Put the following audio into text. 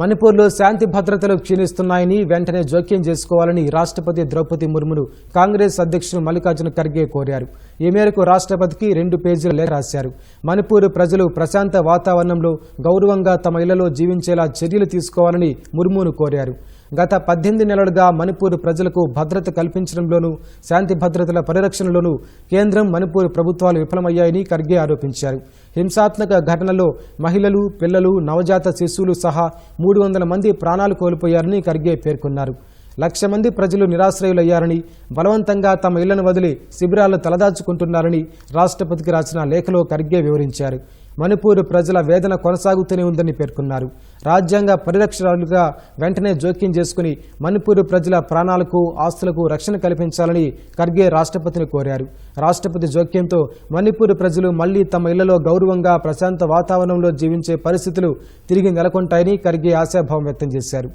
మణిపూర్లో శాంతి భద్రతలు క్షీణిస్తున్నాయని వెంటనే జోక్యం చేసుకోవాలని రాష్ట్రపతి ద్రౌపది ముర్మును కాంగ్రెస్ అధ్యక్షుడు మల్లికార్జున ఖర్గే కోరారు. ఈ మేరకు రాష్ట్రపతికి రెండు పేజీల లేఖ రాశారు. మణిపూర్ ప్రజలు ప్రశాంత వాతావరణంలో గౌరవంగా తమ ఇళ్ళలో జీవించేలా చర్యలు తీసుకోవాలని ముర్మును కోరారు. గత పద్దెనిమిది నెలలుగా మణిపూర్ ప్రజలకు భద్రత కల్పించడంలోనూ శాంతి భద్రతల పరిరక్షణలోనూ కేంద్రం మణిపూర్ ప్రభుత్వాలు విఫలమయ్యాయని ఖర్గే ఆరోపించారు. హింసాత్మక ఘటనలో మహిళలు పిల్లలు నవజాత శిశువులు సహా మూడు వందల మంది ప్రాణాలు కోల్పోయారని ఖర్గే పేర్కొన్నారు. లక్ష మంది ప్రజలు నిరాశ్రయులయ్యారని బలవంతంగా తమ ఇళ్ళను వదిలి శిబిరాల్లో తలదాచుకుంటున్నారని రాష్ట్రపతికి రాసిన లేఖలో ఖర్గే వివరించారు. మణిపూర్ ప్రజల వేదన కొనసాగుతూనే ఉందని పేర్కొన్నారు. రాజ్యాంగ పరిరక్షణలుగా వెంటనే జోక్యం చేసుకుని మణిపూర్ ప్రజల ప్రాణాలకు ఆస్తులకు రక్షణ కల్పించాలని ఖర్గే రాష్ట్రపతిని కోరారు. రాష్ట్రపతి జోక్యంతో మణిపూర్ ప్రజలు మళ్ళీ తమ ఇళ్ళలో గౌరవంగా ప్రశాంత వాతావరణంలో జీవించే పరిస్థితులు తిరిగి నెలకొంటాయని ఖర్గే ఆశాభావం వ్యక్తం చేశారు.